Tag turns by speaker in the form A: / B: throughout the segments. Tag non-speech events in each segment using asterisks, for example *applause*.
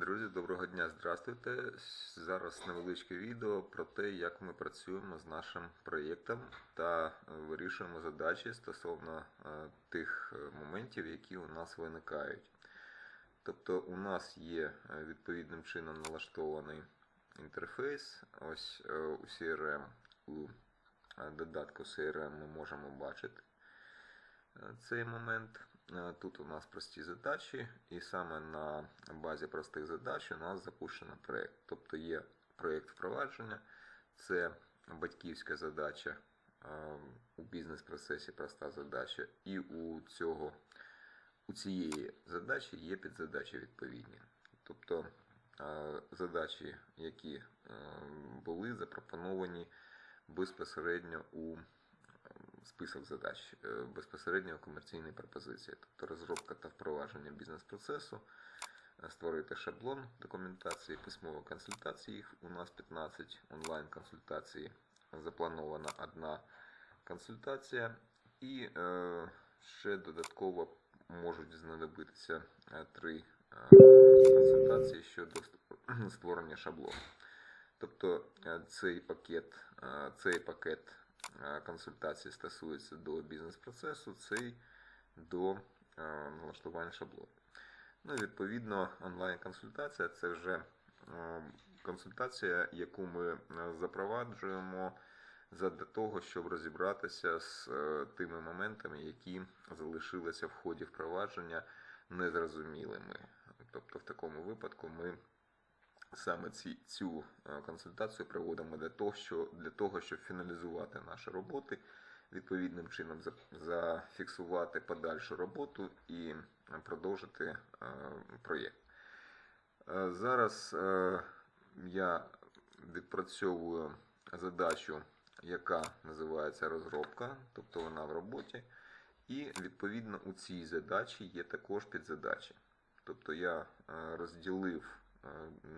A: Друзі, доброго дня, здравствуйте. Зараз невеличке відео про те, як ми працюємо з нашим проєктом та вирішуємо задачі стосовно е, тих е, моментів, які у нас виникають. Тобто у нас є е, відповідним чином налаштований інтерфейс. Ось у CRM, у додатку CRM ми можемо бачити цей момент. Е, Тут у нас прості задачі, і саме на базі простих задач у нас запущено проєкт. Тобто є проєкт впровадження, це батьківська задача е, у бізнес-процесі проста задача, і у цього у цієї задачі є підзадачі відповідні. Тобто е, задачі, які були запропоновані безпосередньо у список задач е, безпосередньо у комерційній пропозиції, тобто розробка та впровадження бізнес-процесу, е, створити шаблон документації, письмові консультації. У нас 15 онлайн-консультацій. Запланована одна консультація, і е, ще додатково можуть знадобитися е, три консультації щодо *clears throat* створення шаблону. Тобто цей пакет, цей пакет е, консультацій стосується до бізнес-процесу, цей до е, налаштування шаблону. Ну і відповідно онлайн-консультація це вже е, консультація, яку ми запроваджуємо задля того, щоб розібратися з тими моментами, які залишилися в ході впровадження незрозумілими. Тобто, в такому випадку ми саме ці, цю е, консультацію проводимо для того, що, для того, щоб фіналізувати наші роботи, відповідним чином зафіксувати подальшу роботу і продовжити е, проєкт. Е, Зараз я відпрацьовую задачу, яка називається розробка, тобто вона в роботі. І відповідно у цій задачі є також підзадачі. Тобто я розділив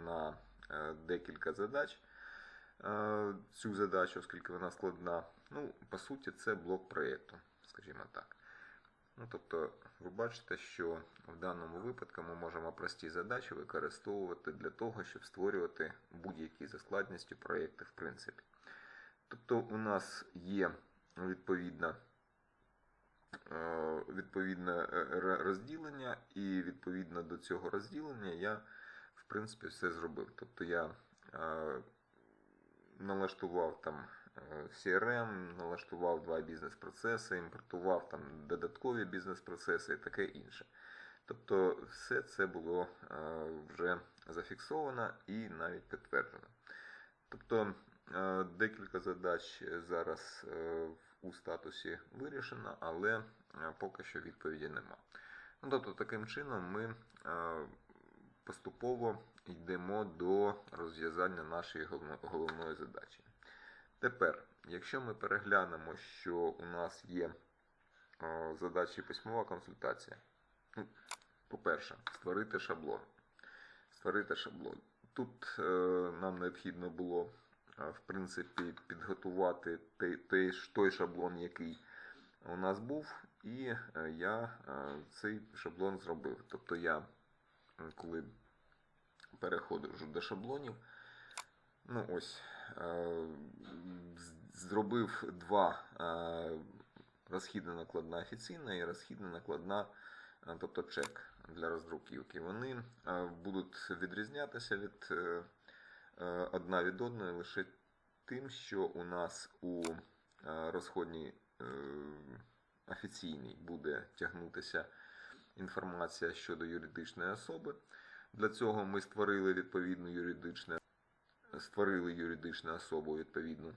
A: на е, декілька задач е, цю задачу, оскільки вона складна. Ну, по суті, це блок проєкту, скажімо так. Ну, тобто, ви бачите, що в даному випадку ми можемо прості задачі використовувати для того, щоб створювати будь-які за складністю проєкти, в принципі. Тобто, у нас є відповідна е, відповідне е, розділення, і відповідно до цього розділення я, принципі, все зробив. Тобто я е, налаштував там е, CRM, налаштував два бізнес-процеси, імпортував там додаткові бізнес-процеси і таке інше. Тобто, все це було е, вже зафіксовано і навіть підтверджено. Тобто е, декілька задач зараз е, у статусі вирішено, але е, поки що відповіді нема. Ну, тобто, таким чином ми е, поступово йдемо до розв'язання нашої головної задачі. Тепер, якщо ми переглянемо, що у нас є е, задачі письмова консультація, ну, по-перше, створити шаблон. Створити шаблон. Тут е, нам необхідно було, е, в принципі, підготувати той, той, шаблон, який у нас був, і я цей шаблон зробив. Тобто я, коли переходжу до шаблонів, ну ось, е, зробив два е, розхідна накладна офіційна і розхідна накладна, е, тобто чек для роздруківки. Вони будуть відрізнятися від одна від одної лише тим, що у нас у розходній офіційній буде тягнутися інформація щодо юридичної особи. Для цього ми створили відповідну юридичну, створили юридичну особу відповідну.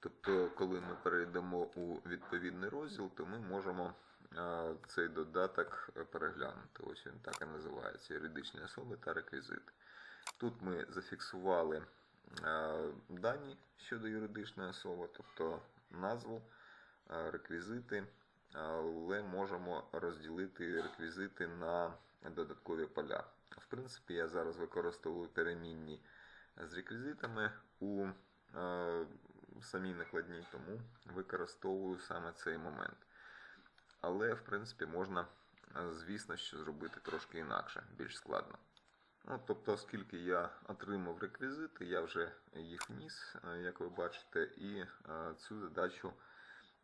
A: Тобто, коли ми перейдемо у відповідний розділ, то ми можемо е, цей додаток переглянути. Ось він так і називається: юридичні особи та реквізити. Тут ми зафіксували е, дані щодо юридичної особи, тобто назву, е, реквізити, але можемо розділити реквізити на додаткові поля. В принципі, я зараз використовую перемінні з реквізитами у е, самій накладній, тому використовую саме цей момент. Але, в принципі, можна, е, звісно, що зробити трошки інакше, більш складно. Ну, тобто, оскільки я отримав реквізити, я вже їх вніс, е, як ви бачите, і е, цю задачу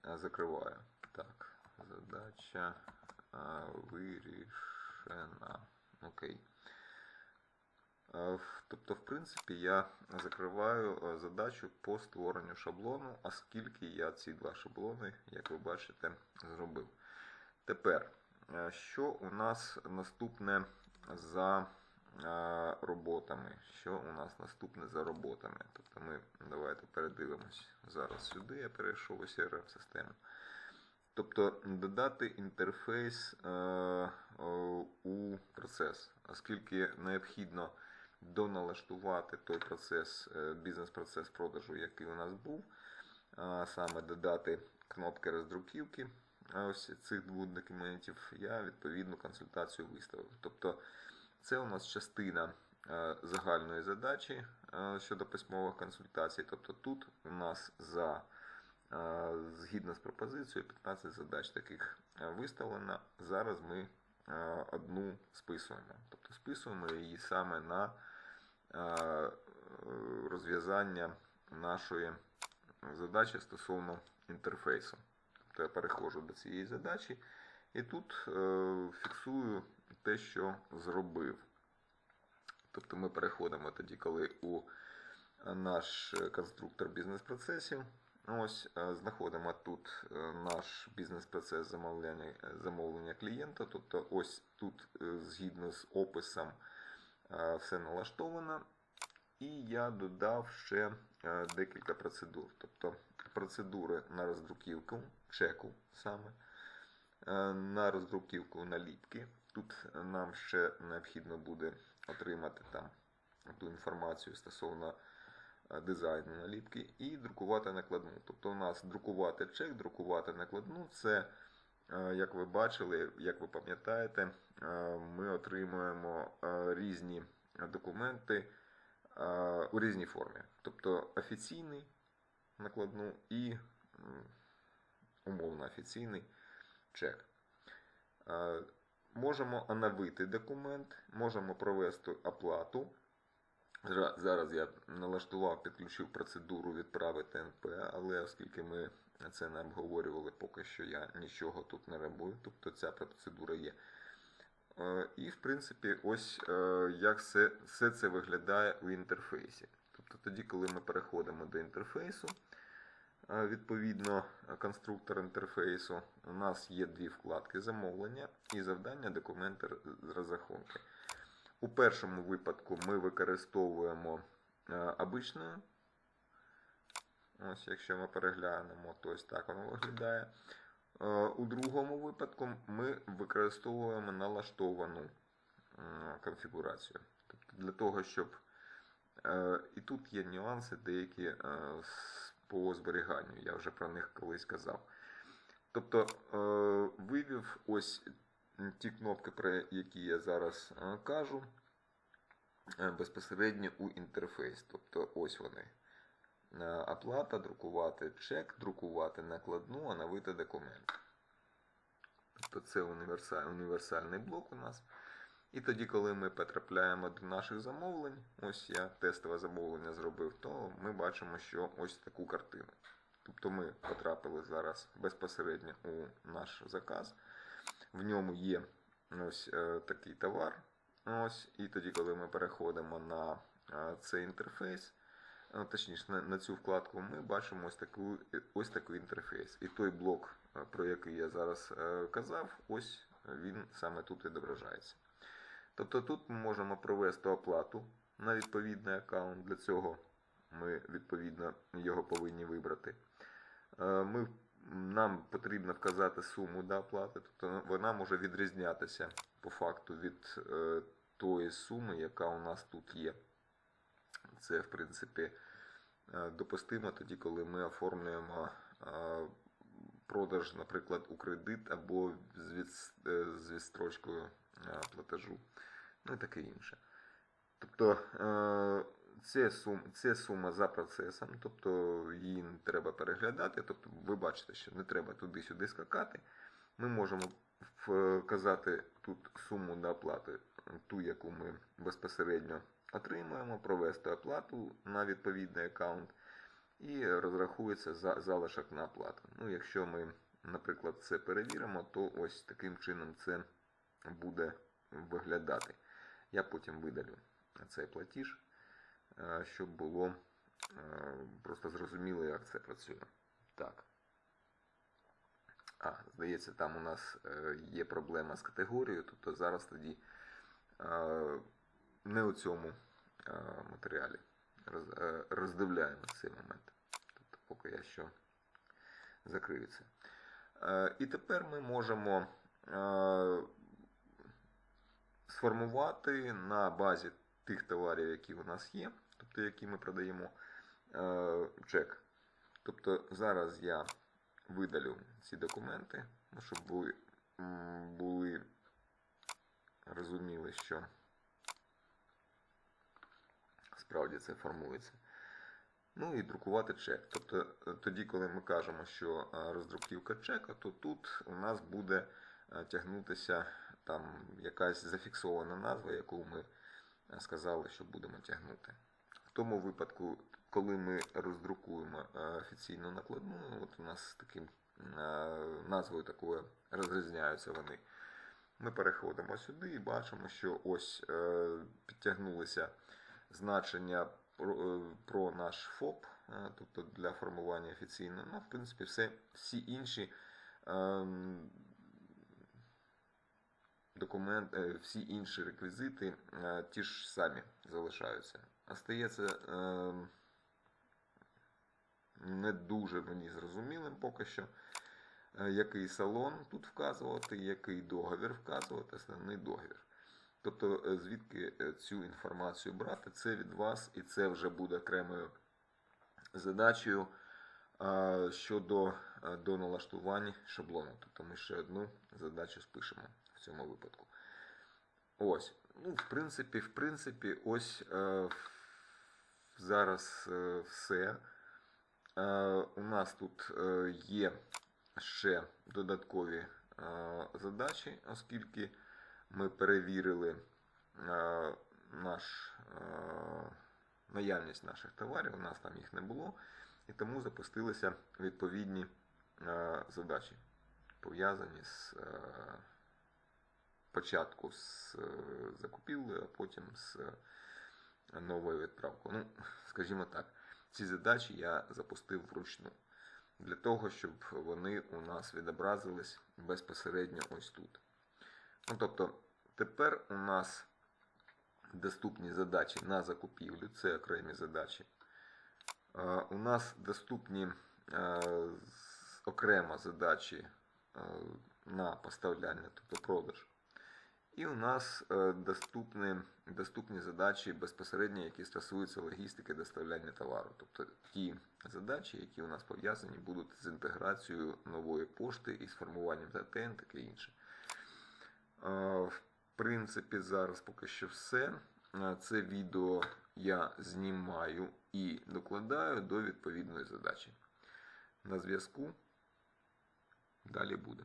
A: закриваю. Так, задача е, вирішена. Окей. Тобто, в принципі, я закриваю задачу по створенню шаблону, оскільки я ці два шаблони, як ви бачите, зробив. Тепер, що у нас наступне за роботами? Що у нас наступне за роботами? Тобто ми давайте передивимось зараз сюди, я перейшов у crm систему Тобто додати інтерфейс е, е, у процес, оскільки необхідно доналаштувати той процес, е, бізнес-процес продажу, який у нас був, саме додати кнопки роздруківки ось цих двох документів, я відповідну консультацію виставив. Тобто це у нас частина загальної задачі щодо письмових консультацій. Тобто тут у нас за згідно з пропозицією 15 задач таких виставлено. Зараз ми одну списуємо. Тобто списуємо її саме на розв'язання нашої задачі стосовно інтерфейсу. Тобто я переходжу до цієї задачі і тут е, фіксую те, що зробив. Тобто ми переходимо тоді, коли у наш конструктор бізнес-процесів. Ось е, знаходимо тут е, наш бізнес-процес замовлення, замовлення клієнта. Тобто, ось тут е, згідно з описом е, все налаштовано. І я додав ще е, декілька процедур. Тобто процедури на роздруківку, чеку саме, е, на роздруківку наліпки. Тут нам ще необхідно буде отримати там ту інформацію стосовно е, дизайну наліпки і друкувати накладну. Тобто у нас друкувати чек, друкувати накладну це, е, як ви бачили, як ви пам'ятаєте, е, ми отримуємо е, різні документи е, у різній формі. Тобто офіційний накладну і умовно офіційний чек. Е, Можемо оновити документ, можемо провести оплату. Зараз я налаштував, підключив процедуру відправити НП, але оскільки ми це не обговорювали, поки що я нічого тут не робив, тобто ця процедура є. Е, І, в принципі, ось е, як все, все це виглядає у інтерфейсі. Тобто тоді, коли ми переходимо до інтерфейсу, е, відповідно конструктор інтерфейсу, у нас є дві вкладки замовлення і завдання документи розрахунки. У першому випадку ми використовуємо е, обичною. Ось, якщо ми переглянемо, то ось так воно виглядає. Е, У другому випадку ми використовуємо налаштовану конфігурацію. Тобто для того, щоб е, і тут є нюанси деякі е, по зберіганню, я вже про них колись казав. Тобто е, вивів ось ті кнопки, про які я зараз е, кажу, е, безпосередньо у інтерфейс. Тобто ось вони. Е, Оплата, друкувати чек, друкувати накладну, оновити документ. Тобто це універсаль, універсальний блок у нас. І тоді, коли ми потрапляємо до наших замовлень, ось я тестове замовлення зробив, то ми бачимо, що ось таку картину. Тобто ми потрапили зараз безпосередньо у наш заказ. В ньому є ось е, такий товар. Ось, і тоді, коли ми переходимо на е, цей інтерфейс, е, точніше на, цю вкладку, ми бачимо ось, таку, ось такий інтерфейс. І той блок, про який я зараз казав, ось він саме тут відображається. Тобто тут ми можемо провести оплату на відповідний аккаунт. Для цього ми відповідно його повинні вибрати. Ми, нам потрібно вказати суму до оплати, тобто вона може відрізнятися по факту від е, тої суми, яка у нас тут є. Це, в принципі, е, допустимо тоді, коли ми оформлюємо е, продаж, наприклад, у кредит або з, від, з відстрочкою платежу, ну і таке інше. Тобто це, сум, це сума за процесом, тобто її не треба переглядати. Тобто ви бачите, що не треба туди-сюди скакати. Ми можемо вказати тут суму на оплати ту, яку ми безпосередньо отримуємо, провести оплату на відповідний аккаунт і розрахується за залишок на оплату. Ну, якщо ми, наприклад, це перевіримо, то ось таким чином це буде виглядати. Я потім видалю цей платіж, щоб було е, просто зрозуміло, як це працює. Так. А, здається, там у нас е, є проблема з категорією, тобто зараз тоді е, не у цьому е, матеріалі е, роздивляємо цей момент. Тобто, поки я що закрию це. Е, і тепер ми можемо е, сформувати на базі тих товарів, які у нас є, тобто які ми продаємо, е, чек. Тобто зараз я видалю ці документи, ну, щоб м, були розуміли, що справді це формується. Ну і друкувати чек. Тобто е, тоді, коли ми кажемо, що е, роздруківка чека, то тут у нас буде е, тягнутися там якась зафіксована назва, яку ми сказали, що будемо тягнути. В тому випадку, коли ми роздрукуємо е, офіційну накладну, от у нас таким е, назвою такою розрізняються вони. Ми переходимо сюди і бачимо, що ось е, підтягнулися значення про, наш ФОП, тобто для формування офіційно. Ну, в принципі, все, всі інші ем, документ, е, всі інші реквізити е, ті ж самі залишаються. Остається ем, не дуже мені зрозумілим поки що, е, який салон тут вказувати, який договір вказувати, основний договір. Тобто, е, звідки е, цю інформацію брати, це від вас, і це вже буде окремою задачею е, щодо е, до налаштувань шаблону. Тобто ми ще одну задачу спишемо в цьому випадку. Ось. Ну, в принципі, в принципі, ось е, зараз е, все. Е, у нас тут е, є ще додаткові е, задачі, оскільки ми перевірили е, наш, е, наявність наших товарів, у нас там їх не було, і тому запустилися відповідні е, задачі, пов'язані з е, початку з е, закупівлею, а потім з е, новою відправкою. Ну, скажімо так, ці задачі я запустив вручну. Для того, щоб вони у нас відобразились безпосередньо ось тут. Ну, тобто, тепер у нас доступні задачі на закупівлю, це окремі задачі. Е, У нас доступні окремо задачі на поставляння, тобто продаж. І у нас е, доступні, доступні задачі безпосередньо, які стосуються логістики доставляння товару. Тобто ті задачі, які у нас пов'язані, будуть з інтеграцією нової пошти і з формуванням ТТН, таке інше. Е, В принципі, зараз поки що все. Е, Це відео я знімаю і докладаю до відповідної задачі. На зв'язку. Далі буде.